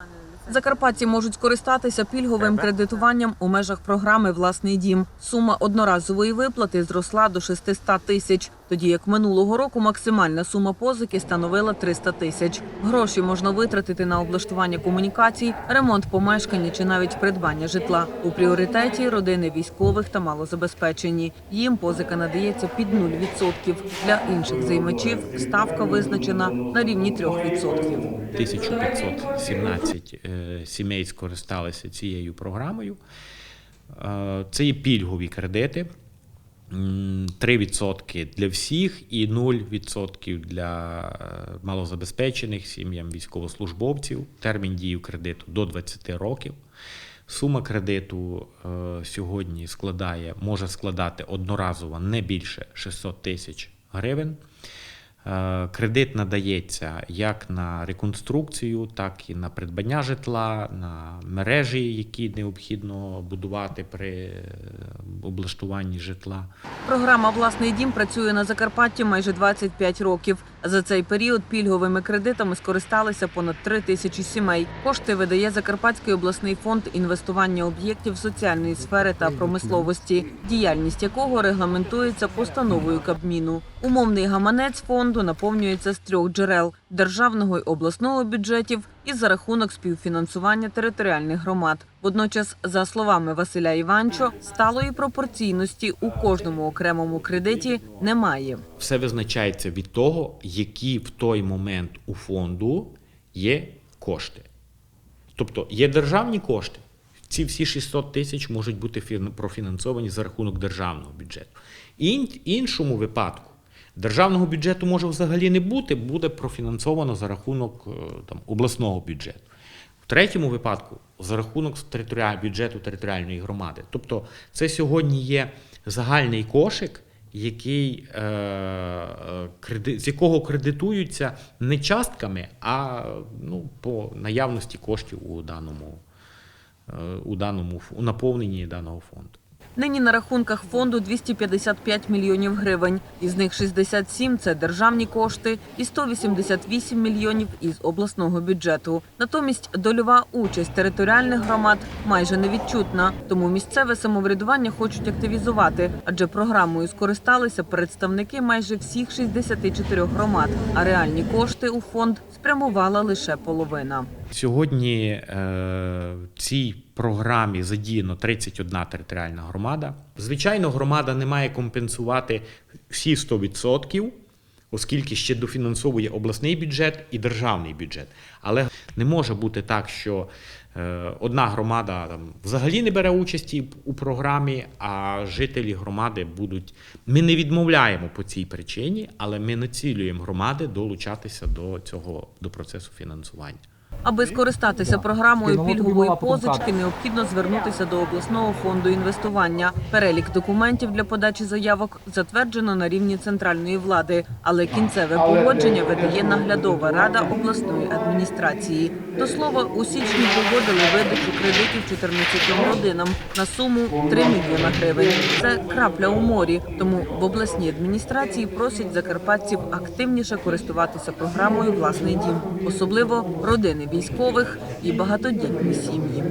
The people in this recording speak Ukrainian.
on Закарпатці можуть скористатися пільговим кредитуванням у межах програми Власний дім. Сума одноразової виплати зросла до 600 тисяч, тоді як минулого року максимальна сума позики становила 300 тисяч. Гроші можна витратити на облаштування комунікацій, ремонт помешкання чи навіть придбання житла. У пріоритеті родини військових та малозабезпечені. Їм позика надається під 0%. Для інших займачів ставка визначена на рівні 3%. 1517 е, сімей скористалися цією програмою. Е, Це є пільгові кредити. 3% для всіх і 0% для е, малозабезпечених сім'ям військовослужбовців. Термін дії кредиту до 20 років. Сума кредиту е, сьогодні складає, може складати одноразово не більше 600 тисяч гривень. Е, Кредит надається як на реконструкцію, так і на придбання житла, на мережі, які необхідно будувати при е, облаштуванні житла. Програма Власний дім працює на Закарпатті майже 25 років. За цей період пільговими кредитами скористалися понад 3 тисячі сімей. Кошти видає Закарпатський обласний фонд інвестування об'єктів соціальної сфери та промисловості, діяльність якого регламентується постановою Кабміну. Умовний гаманець фонду наповнюється з трьох джерел державного й обласного бюджетів і за рахунок співфінансування територіальних громад. Водночас, за словами Василя Іванчо, сталої пропорційності у кожному окремому кредиті немає. Все визначається від того, які в той момент у фонду є кошти. Тобто є державні кошти. Ці всі 600 тисяч можуть бути фін- профінансовані за рахунок державного бюджету. Ін- іншому випадку державного бюджету може взагалі не бути, буде профінансовано за рахунок е, там, обласного бюджету. В третьому випадку за рахунок бюджету територіальної громади. Тобто це сьогодні є загальний кошик, який, е, е, з якого кредитуються не частками, а ну, по наявності коштів у даному, е, у даному у наповненні даного фонду. Нині на рахунках фонду 255 мільйонів гривень. Із них 67 – це державні кошти і 188 мільйонів із обласного бюджету. Натомість дольова участь територіальних громад майже невідчутна. Тому місцеве самоврядування хочуть активізувати, адже програмою скористалися представники майже всіх 64 громад, а реальні кошти у фонд спрямувала лише половина. Сьогодні е, цій програмі задіяно 31 територіальна громада. Звичайно, громада не має компенсувати всі 100%, оскільки ще дофінансовує обласний бюджет і державний бюджет. Але не може бути так, що е, одна громада там, взагалі не бере участі у програмі, а жителі громади будуть. Ми не відмовляємо по цій причині, але ми націлюємо громади долучатися до цього до процесу фінансування. Аби скористатися програмою пільгової позички, необхідно звернутися до обласного фонду інвестування. Перелік документів для подачі заявок затверджено на рівні центральної влади, але кінцеве погодження видає наглядова рада обласної адміністрації. До слова, у січні погодили видачу кредитів 14 родинам на суму 3 мільйона гривень. Це крапля у морі. Тому в обласній адміністрації просять закарпатців активніше користуватися програмою Власний дім, особливо родини військових і багатодітні сім'ї.